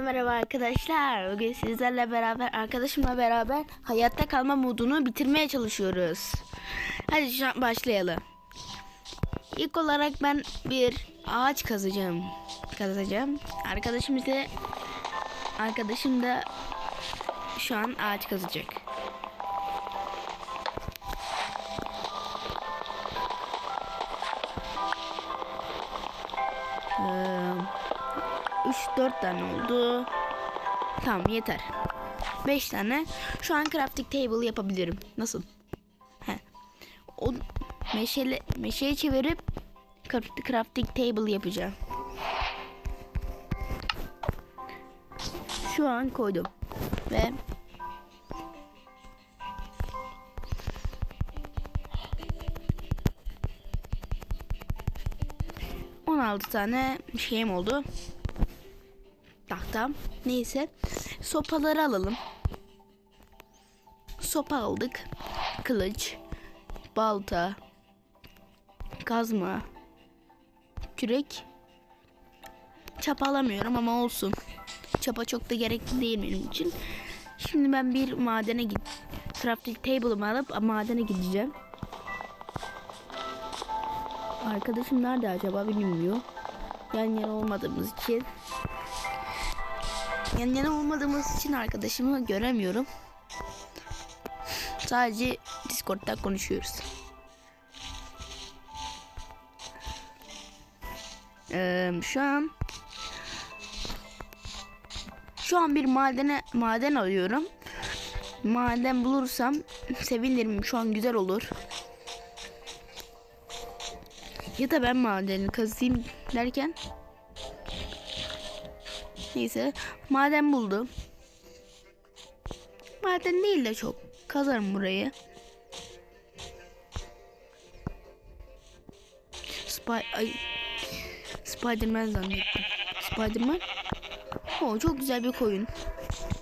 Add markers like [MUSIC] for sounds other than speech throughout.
Merhaba arkadaşlar. Bugün sizlerle beraber, arkadaşımla beraber hayatta kalma modunu bitirmeye çalışıyoruz. Hadi şu an başlayalım. İlk olarak ben bir ağaç kazacağım. Kazacağım. Arkadaşım ise arkadaşım da şu an ağaç kazacak. 3-4 tane oldu. Tamam yeter. 5 tane. Şu an crafting table yapabilirim. Nasıl? He. O meşale meşeye çevirip craft- crafting table yapacağım. Şu an koydum. Ve altı tane şeyim oldu tahtam. Neyse. Sopaları alalım. Sopa aldık. Kılıç. Balta. Kazma. Kürek. Çapa alamıyorum ama olsun. Çapa çok da gerekli değil benim için. Şimdi ben bir madene git. Crafting table'ımı alıp madene gideceğim. Arkadaşım nerede acaba bilmiyor. Yan yana olmadığımız için Yan yana olmadığımız için arkadaşımı göremiyorum. Sadece Discord'da konuşuyoruz. Ee, şu an şu an bir madene maden arıyorum. Maden bulursam sevinirim. Şu an güzel olur. Ya da ben madeni kazayım derken Neyse maden buldum. Maden değil de çok. Kazarım burayı. Spy ay Spiderman zannettim. Spiderman. O çok güzel bir koyun.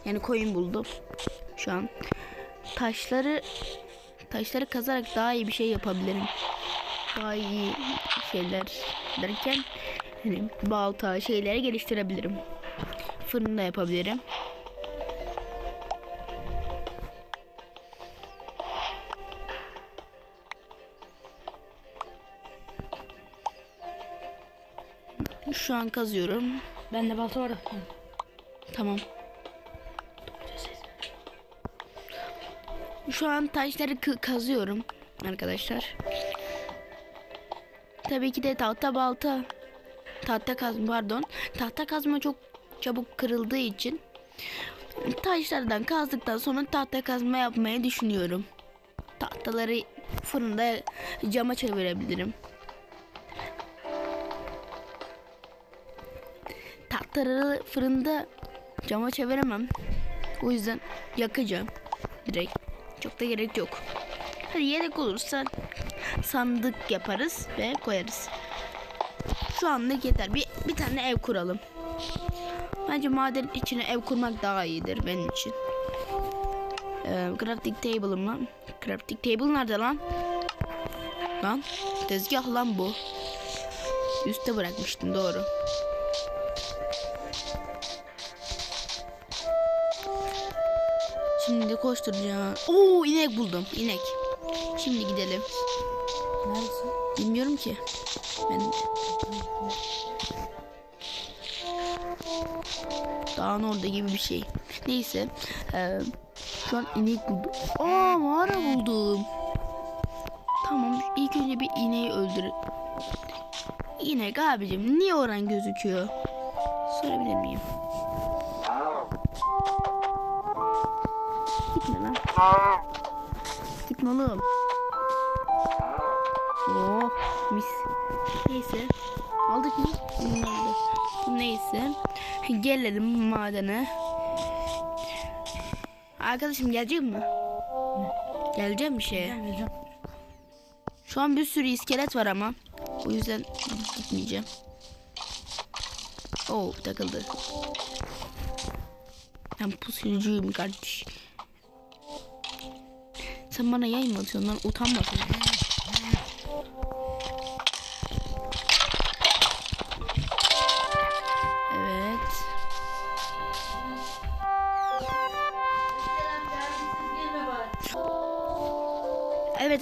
Yani koyun buldum. Şu an taşları taşları kazarak daha iyi bir şey yapabilirim. Daha iyi şeyler derken hani balta şeyleri geliştirebilirim fırında yapabilirim. Şu an kazıyorum. Ben de balta var. Tamam. Şu an taşları kazıyorum arkadaşlar. Tabii ki de tahta balta. Tahta kazma pardon. Tahta kazma çok çabuk kırıldığı için taşlardan kazdıktan sonra tahta kazma yapmayı düşünüyorum. Tahtaları fırında cama çevirebilirim. Tahtaları fırında cama çeviremem. O yüzden yakacağım direkt. Çok da gerek yok. Hadi yedek olursa sandık yaparız ve koyarız. Şu anlık yeter. Bir, bir tane ev kuralım. Bence maden içine ev kurmak daha iyidir benim için. Ee, crafting table'ımla. Crafting table nerede lan? Lan tezgah lan bu. Üste bırakmıştım doğru. Şimdi koşturacağım. Oo inek buldum. inek. Şimdi gidelim. Neredesin? Bilmiyorum ki. Ben Dağın orada gibi bir şey. Neyse. eee, şu an inek buldum. Aa mağara buldum. Tamam ilk önce bir ineği öldür. İnek abicim niye oran gözüküyor? Sorabilir miyim? Gitme lan. Gitme oğlum. Oh mis. Neyse. Aldık mı? Aldık. Neyse. Gelelim madene. Arkadaşım gelecek mi? Geleceğim bir şeye. Gelmeyeceğim. Şu an bir sürü iskelet var ama. O yüzden gitmeyeceğim. Oo takıldı. Ben pusucuyum kardeş. Sen bana yay mı atıyorsun lan? Utanmasın.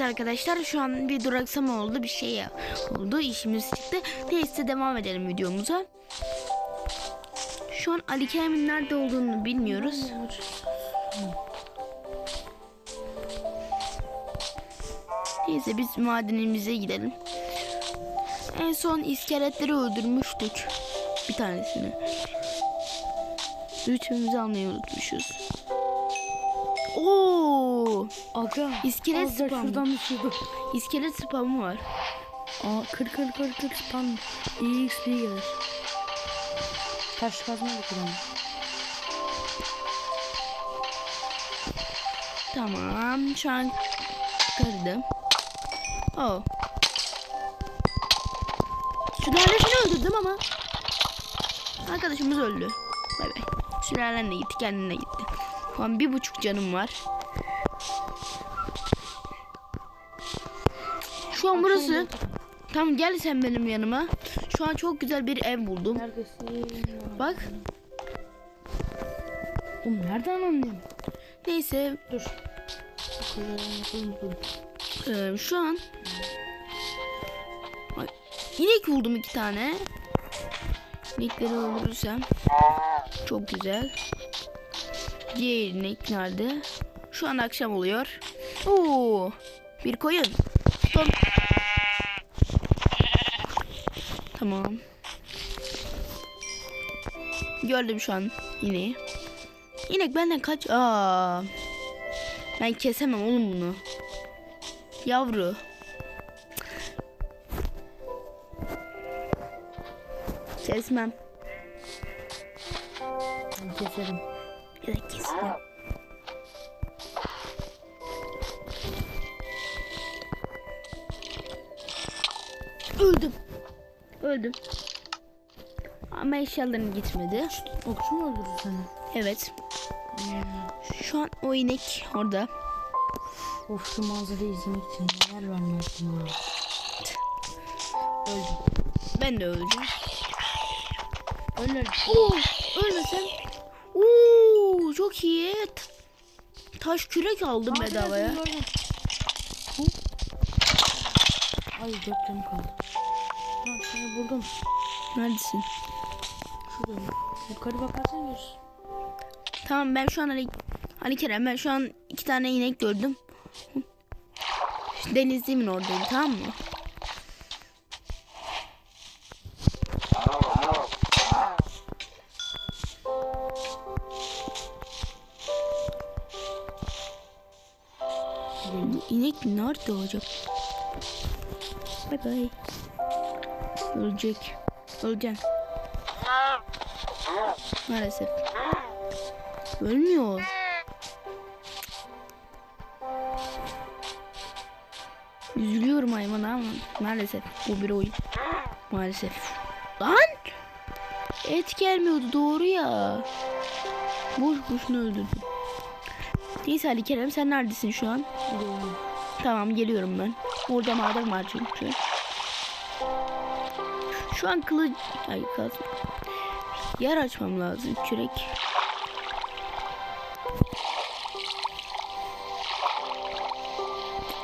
Arkadaşlar şu an bir duraksama oldu bir şey oldu işimiz çıktı. Neyse devam edelim videomuza. Şu an Ali Kerem'in nerede olduğunu bilmiyoruz. Neyse biz madenimize gidelim. En son iskeletleri öldürmüştük. Bir tanesini. Üçümüzü almayı unutmuşuz. Oo! Aga. İskelet az da spam. Şuradan düşüyordu. İskelet spamı var. Aa kır kır kır kır spam. İyi XP gelir. Taş kazma da kullanın. Tamam. Şu an kırdım. Oh. Sülalesini öldürdüm ama. Arkadaşımız öldü. Bay bay. Sülalen de gitti. Kendine gitti. Şu an bir buçuk canım var. An burası. Tamam gel sen benim yanıma. Şu an çok güzel bir ev buldum. Neredesin? Bak. Oğlum nereden anlayayım? Neyse Dur. Ee, şu an Ay, inek buldum iki tane. İnekleri öldürürsem çok güzel. Diğer inek nerede? Şu an akşam oluyor. Oo, bir koyun. Tom. Tamam. Gördüm şu an ineği. İnek benden kaç? Aa. Ben kesemem oğlum bunu. Yavru. Kesmem. Ben keserim. Ya da kesmem. Öldüm. Öldüm. Ama eşyalarım gitmedi. Okçu mu öldürdü seni? Evet. Şu an o inek orada. Of şu manzarayı izlemek için neler vermezdim ha. Öldüm. Ben de. Öldüm. Oo, ölmesem. Oo, çok iyi. Taş kürek aldım bedavaya. Ay dört canım kaldı. Seni buldum. Neredesin? Şurada. Yukarı bakarsan görürsün. Tamam ben şu an Ali, Ali Kerem ben şu an iki tane inek gördüm. Denizliğimin oradayım tamam mı? İnek nerede olacak? Bay bay. Ölecek. Öleceğim. Maalesef. Ölmüyor. Üzülüyorum hayvana ama maalesef bu bir oyun. Maalesef. Lan! Et gelmiyordu doğru ya. Boş boşuna öldürdüm. Neyse Ali Kerem sen neredesin şu an? Tamam geliyorum ben. Orada maden var çünkü. Şu an kılıç... Ay kaz... Yer açmam lazım kürek.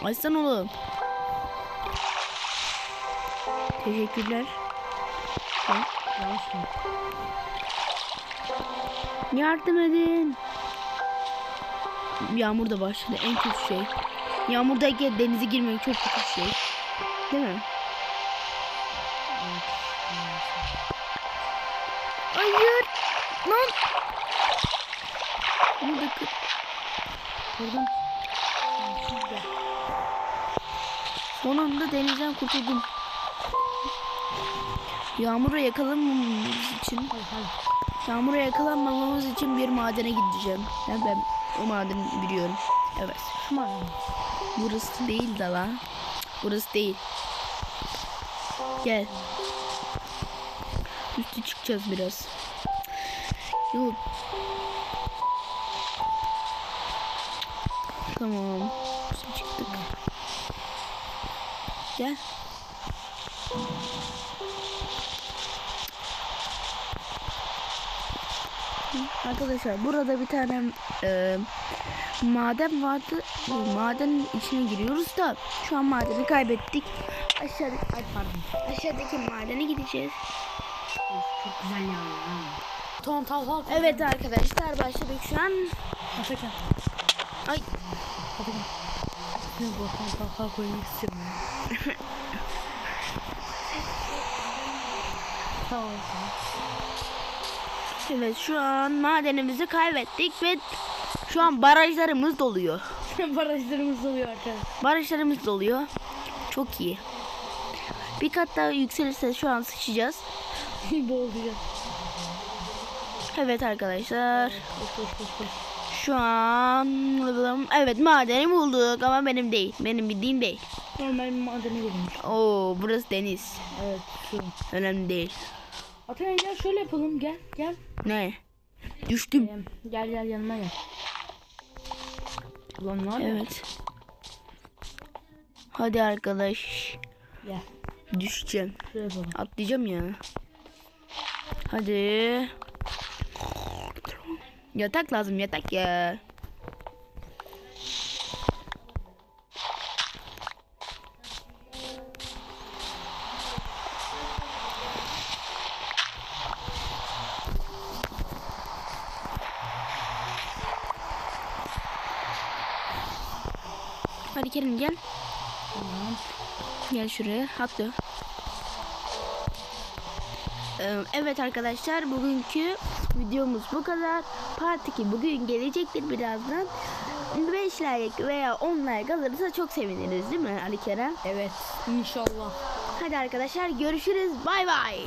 Açsan oğlum. Teşekkürler. Ha? Yardım edin. Yağmur da başladı en kötü şey. Yağmurdayken denize girmek çok kötü şey. Değil mi? Hayır. Lan. Bunu da kır. Gördüm. Son anda denizden kurtuldum. Yağmura yakalanmamamız için, yağmura yakalanmamamız için bir madene gideceğim. Yani ben o madeni biliyorum. Evet. Şu. Burası değil de lan. Burası değil. Gel. Üstü çıkacağız biraz. Yok. Tamam. Çıktık. Gel. Arkadaşlar burada bir tane e, maden vardı. Bu madenin içine giriyoruz da şu an madeni kaybettik. Aşağıda, ay pardon. Aşağıdaki madene gideceğiz. Çok güzel yani. Tamam tamam tamam. Evet arkadaşlar başladık şu an. Atakan. Ay Atakan. Ne bu? Tamam tamam tamam koymak istiyorum ya. tamam tamam. evet şu an madenimizi kaybettik ve şu an barajlarımız doluyor. [LAUGHS] Barajlarımız oluyor arkadaşlar. Barajlarımız doluyor. Çok iyi. Bir kat daha yükselirse şu an sıçacağız. Boğulacağız. Evet arkadaşlar. Şu an evet madeni bulduk ama benim değil. Benim bildiğim değil. Normal bir madene girmiş. Oo burası deniz. Evet şu. Önemli değil. Atakan gel şöyle yapalım gel gel. Ne? Düştüm. Ee, gel gel yanıma gel. Ulan var ya. Evet. Hadi arkadaş. Gel. Düşeceğim. Atlayacağım ya. Hadi. Yatak lazım yatak ya. Hadi Kerim gel. Tamam. Gel şuraya atla. Ee, Evet arkadaşlar bugünkü videomuz bu kadar. Part 2 bugün gelecektir birazdan. 5 like veya 10 like alırsa çok seviniriz değil mi Ali Kerem? Evet. İnşallah. Hadi arkadaşlar görüşürüz. Bay bay.